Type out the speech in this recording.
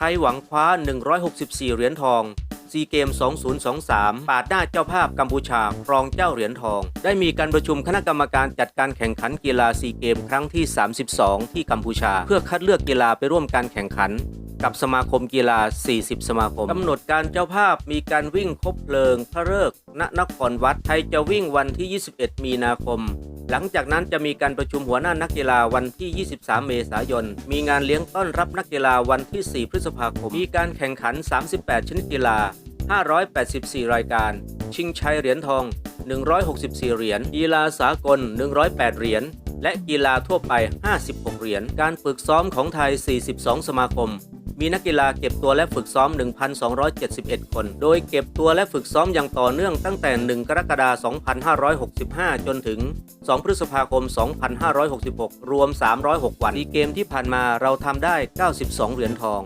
ไทยหวังคว้า 164 เหรียญทองซีเกม 2023 ปาดหน้าเจ้าภาพกัมพูชาครองเจ้าเหรียญทอง ได้มีการประชุมคณะกรรมการจัดการแข่งขันกีฬาซีเกมครั้งที่ 32 ที่กัมพูชา เพื่อคัดเลือกกีฬาไปร่วมการแข่งขัน กับสมาคมกีฬา 40 สมาคม กำหนดการเจ้าภาพมีการวิ่งคบเพลิงพระฤกษ์ณนครวัด ไทยจะวิ่งวันที่ 21 มีนาคม หลังจากนั้นจะมีการประชุมหัวหน้านักกีฬาวันที่ 23 เมษายน มีงานเลี้ยงต้อนรับนักกีฬาวันที่ 4 พฤษภาคม มีการแข่งขัน 38 ชนิดกีฬา 584 รายการ ชิงชัยเหรียญทอง 164 เหรียญ กีฬาสากล 108 เหรียญ และกีฬาทั่วไป 56 เหรียญ การฝึกซ้อมของไทย 42 สมาคม มีนักกีฬาเก็บตัวและฝึกซ้อม 1,271 คน โดยเก็บตัวและฝึกซ้อมอย่างต่อเนื่องตั้งแต่ 1 กรกฎาคม 2565 จนถึง 2 พฤษภาคม 2566 รวม 306 วัน ดีเกมที่ผ่านมาเราทำได้ 92 เหรียญทอง